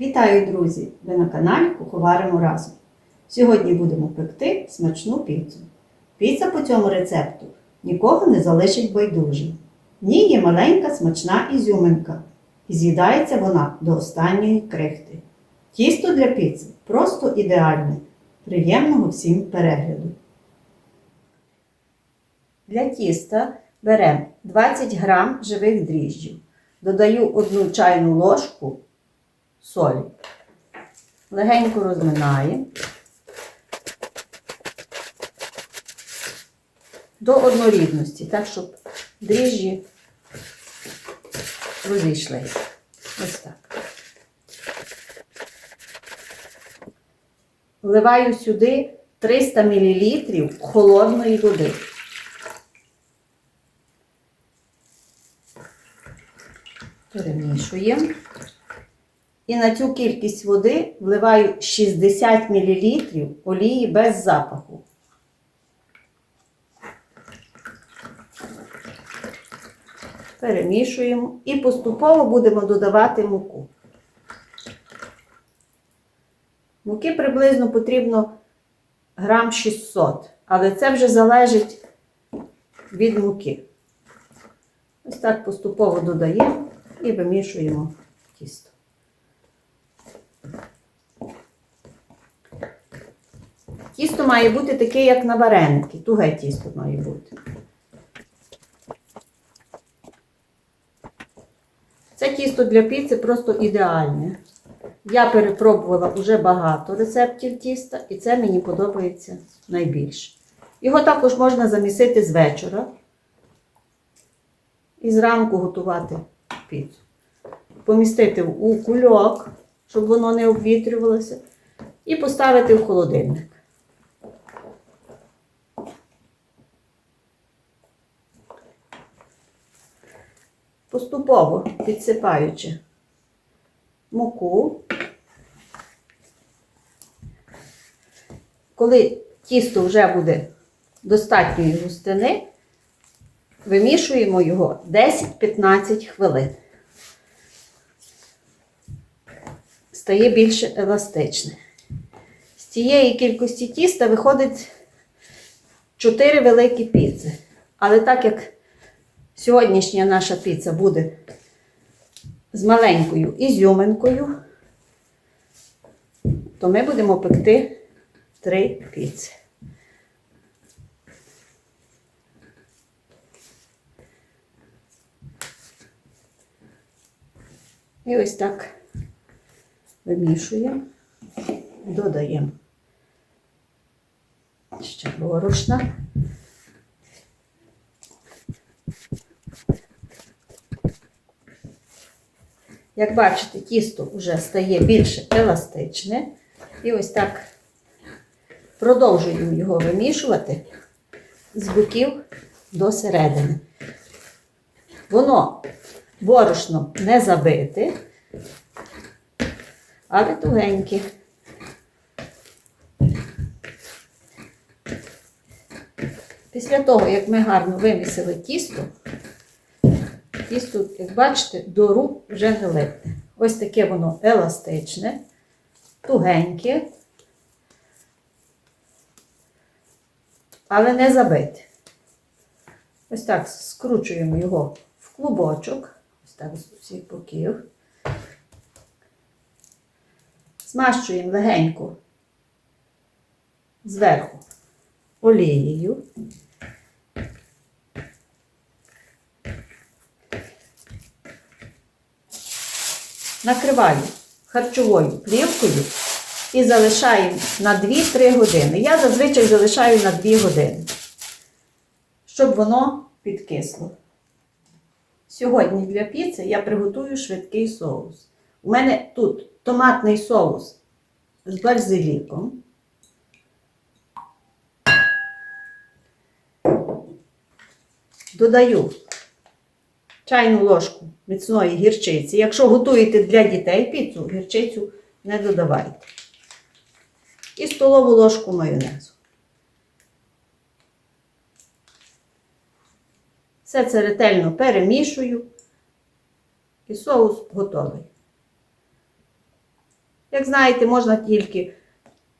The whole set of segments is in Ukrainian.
Вітаю, друзі! Ви на каналі Куховаримо разом. Сьогодні будемо пекти смачну піцу. Піца по цьому рецепту нікого не залишить байдужим. В ній є маленька смачна ізюминка. І з'їдається вона до останньої крихти. Тісто для піци просто ідеальне. Приємного всім перегляду. Для тіста беремо 20 грам живих дріжджів. Додаю 1 чайну ложку солі. Легенько розминаємо. До однорідності, так, щоб дріжджі розійшлися. Ось так. Вливаю сюди 300 мл холодної води. Перемішуємо. І на цю кількість води вливаю 60 мл олії без запаху. Перемішуємо і поступово будемо додавати муку. Муки приблизно потрібно грам 600, але це вже залежить від муки. Ось так поступово додаємо і вимішуємо тісто. Тісто має бути таке, як на вареники. Туге тісто має бути. Це тісто для піци просто ідеальне. Я перепробувала вже багато рецептів тіста, і це мені подобається найбільше. Його також можна замісити з вечора і зранку готувати піцу. Помістити у кульок, щоб воно не обвітрювалося, і поставити в холодильник. Поступово підсипаючи муку. Коли тісто вже буде достатньої густини, вимішуємо його 10-15 хвилин. Стає більш еластичне. З цієї кількості тіста виходить 4 великі піци. Але так як сьогоднішня наша піца буде з маленькою ізюминкою, то ми будемо пекти три піци. І ось так вимішуємо, додаємо ще борошна. Як бачите, тісто вже стає більш еластичне. І ось так продовжуємо його вимішувати з боків до середини. Воно борошно не забите, але тугеньке. Після того, як ми гарно вимісили тісто, тісто, як бачите, до рук вже не. Ось таке воно еластичне, тугеньке, але не забите. Ось так скручуємо його в клубочок, ось так з усіх боків. Змащуємо легенько зверху олією. Накриваю харчовою плівкою і залишаю на 2-3 години. Я зазвичай залишаю на 2 години, щоб воно підкисло. Сьогодні для піци я приготую швидкий соус. У мене тут томатний соус з бальзиліком. Додаю чайну ложку міцної гірчиці. Якщо готуєте для дітей піцу, гірчицю не додавайте. І столову ложку майонезу. Все це ретельно перемішую і соус готовий. Як знаєте, можна тільки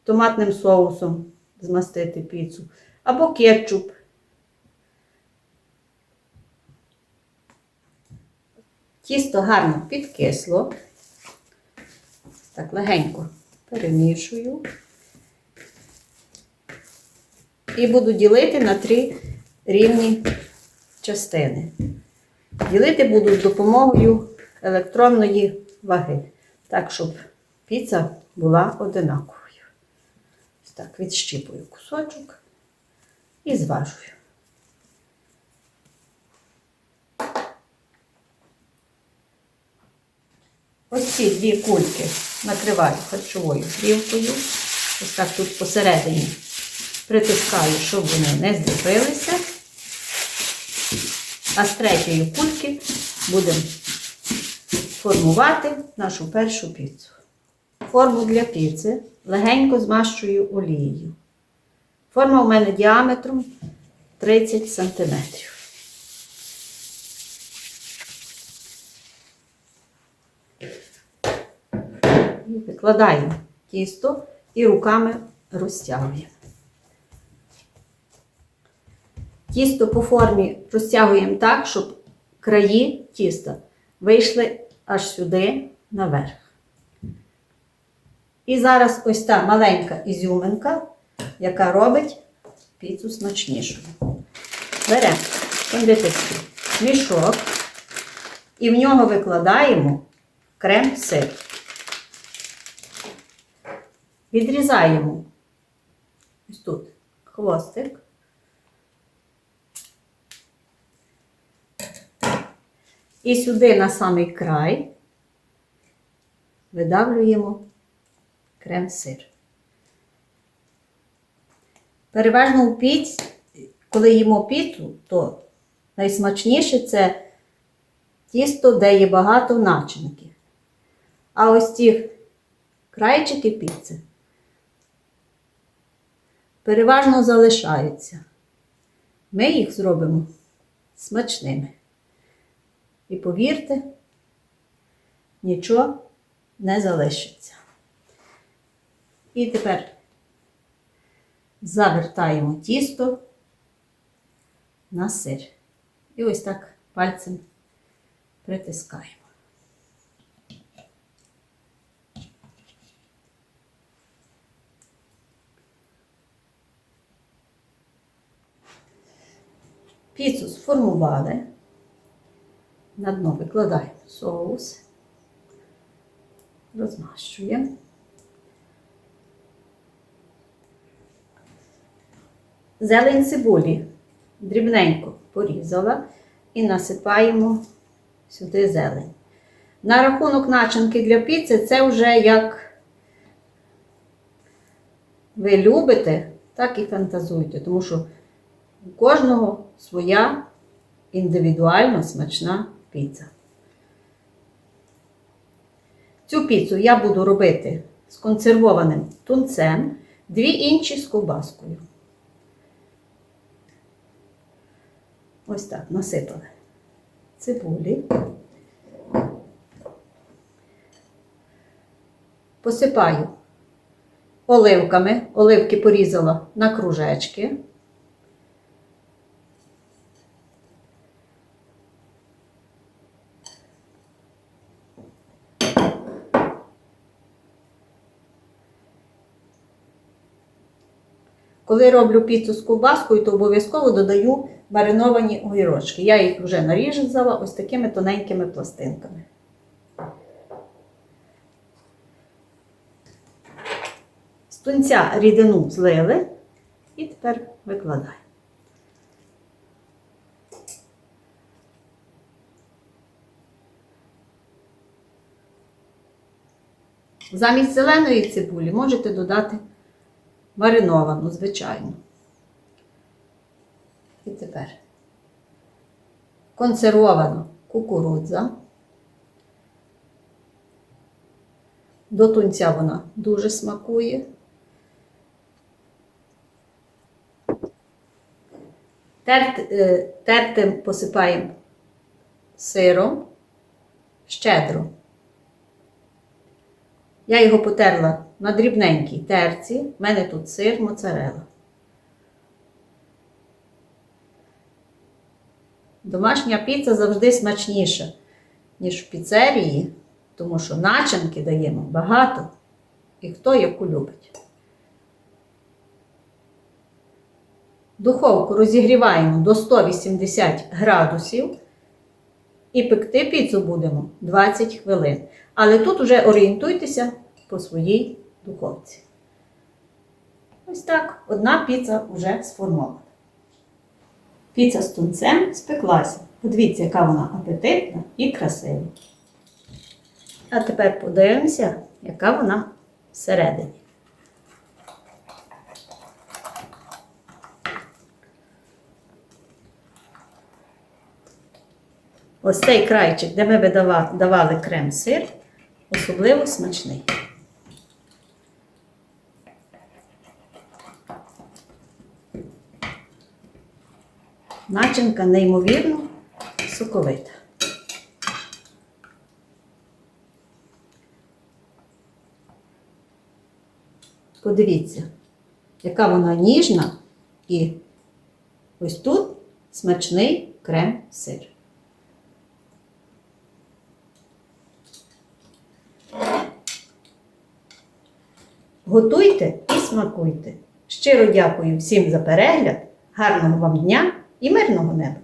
томатним соусом змастити піцу, або кетчуп. Тісто гарно підкисло. Так легенько перемішую. І буду ділити на три рівні частини. Ділити буду з допомогою електронної ваги, так, щоб піца була одинаковою. Так, відщіпую кусочок і зважую. Ось ці дві кульки накриваю харчовою плівкою. Ось так тут посередині притискаю, щоб вони не зліпилися. А з третьої кульки будемо формувати нашу першу піцу. Форму для піци легенько змащую олією. Форма у мене діаметром 30 см. Викладаємо тісто і руками розтягуємо. Тісто по формі розтягуємо так, щоб краї тіста вийшли аж сюди наверх. І зараз ось та маленька ізюминка, яка робить піцу смачнішою. Беремо кондитерський мішок і в нього викладаємо крем-сир. Відрізаємо ось тут хвостик. І сюди на самий край видавлюємо крем-сир. Переважно у піць, коли їмо піцу, то найсмачніше це тісто, де є багато начинки. А ось ті крайчики піци переважно залишаються. Ми їх зробимо смачними. І повірте, нічого не залишиться. І тепер завертаємо тісто на сир. І ось так пальцем притискаємо. Піцу сформували. На дно викладаємо соус, розмащуємо. Зелень цибулі дрібненько порізала і насипаємо сюди зелень. На рахунок начинки для піци це вже як ви любите, так і фантазуйте, тому що у кожного своя індивідуально смачна піца. Цю піцу я буду робити з консервованим тунцем, дві інші з ковбаскою. Ось так насипали цибулі. Посипаю оливками. Оливки порізала на кружечки. Коли роблю піцу з ковбаскою, то обов'язково додаю мариновані огірочки. Я їх вже нарізала ось такими тоненькими пластинками. З тунця рідину злили і тепер викладаємо. Замість зеленої цибулі можете додати мариновану, звичайно. І тепер консервована кукурудза. До тунця вона дуже смакує. Е, тертим посипаємо сиром щедро. Я його потерла на дрібненькій терці. У мене тут сир моцарела. Домашня піца завжди смачніша, ніж в піцерії, тому що начинки даємо багато і хто яку любить. Духовку розігріваємо до 180 градусів і пекти піцу будемо 20 хвилин. Але тут вже орієнтуйтеся по своїй духовці. Ось так, одна піца вже сформована. Піца з тунцем спеклася. Подивіться, яка вона апетитна і красива. А тепер подивимося, яка вона всередині. Ось цей крайчик, де ми давали крем-сир, особливо смачний. Начинка неймовірно соковита. Подивіться, яка вона ніжна і ось тут смачний крем-сир. Готуйте і смакуйте. Щиро дякую всім за перегляд, гарного вам дня і мирного неба!